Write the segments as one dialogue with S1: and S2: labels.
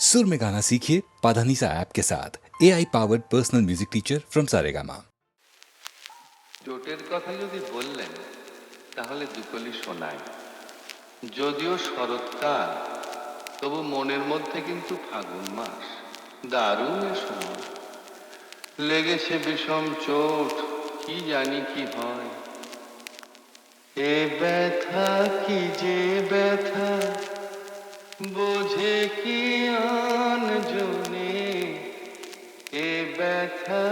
S1: सुर में गाना सीखिए पाधानीसा ऐप के साथ। A I powered personal music teacher from Saregama
S2: জোটের কথা যদি বললেন, তাহলে দুকলি শোনায় যদিও শরৎকাল তবু মনের মধ্যে কিন্তু ফাগুন মাস। দারুণ সময় লেগেছে বিষম চোট, কি জানি কি হয়। এ ব্যথা কি যে ব্যথা বোঝে কি আন জনে এ ব্যথা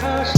S2: fantastic.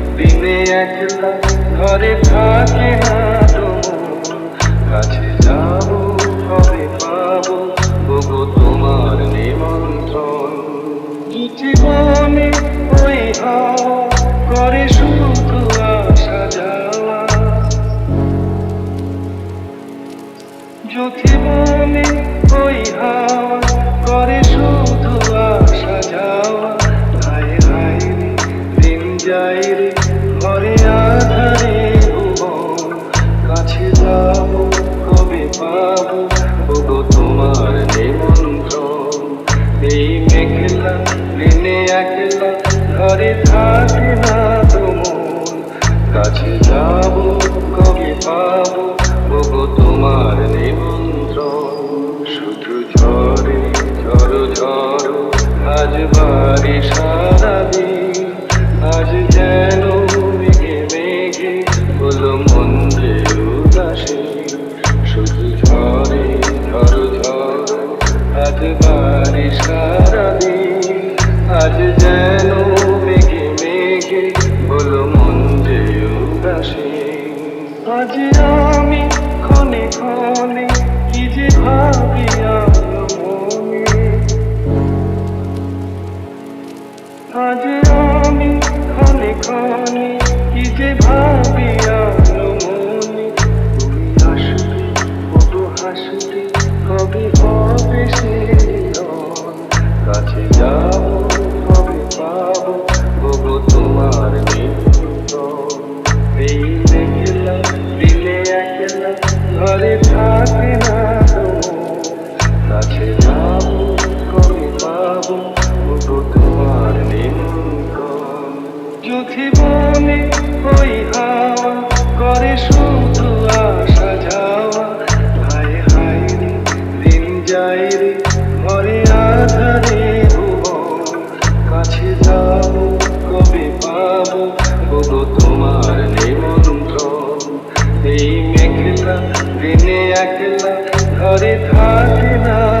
S2: দিনে ঘরে থাকে না কাছে যাব, কবে পাবো? বগো তোমার নিমন্ত্রণ। কি জীবনে ওই করে শুধু আশা যাওয়া যথিবনে ঘরে থাকে না কাছে যাব কবে পাবো ওটো তোমার নিম চোখে মনে ওই একলা দিনে একলা ঘরে থাকি না।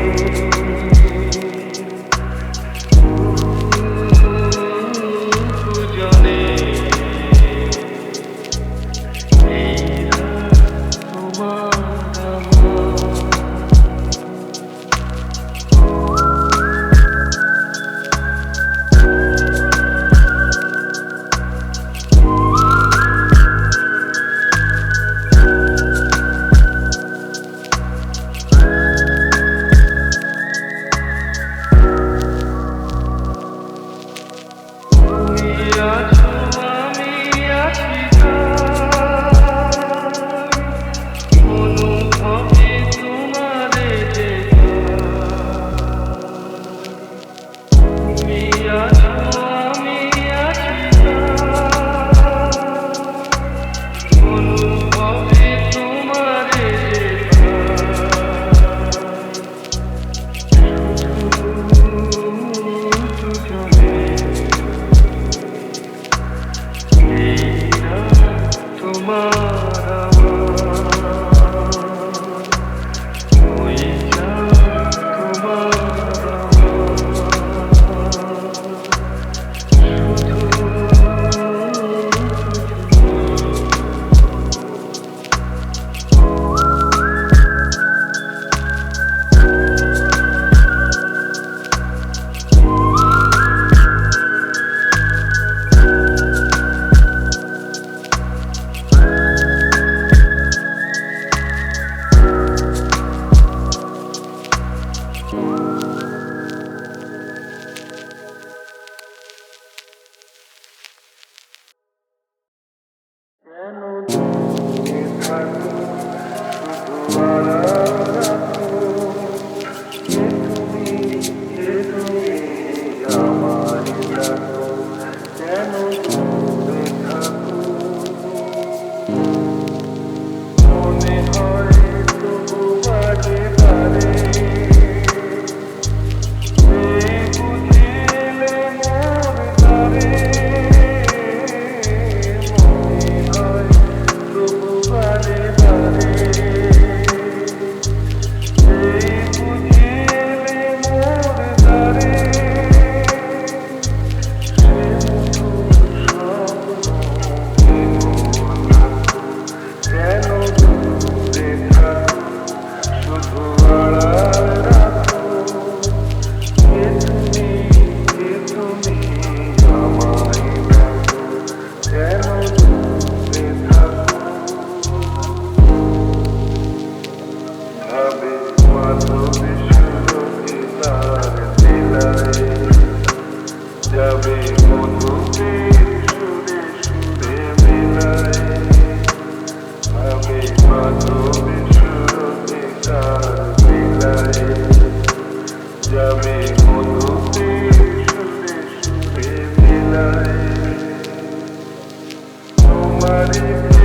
S2: Thank you. somebody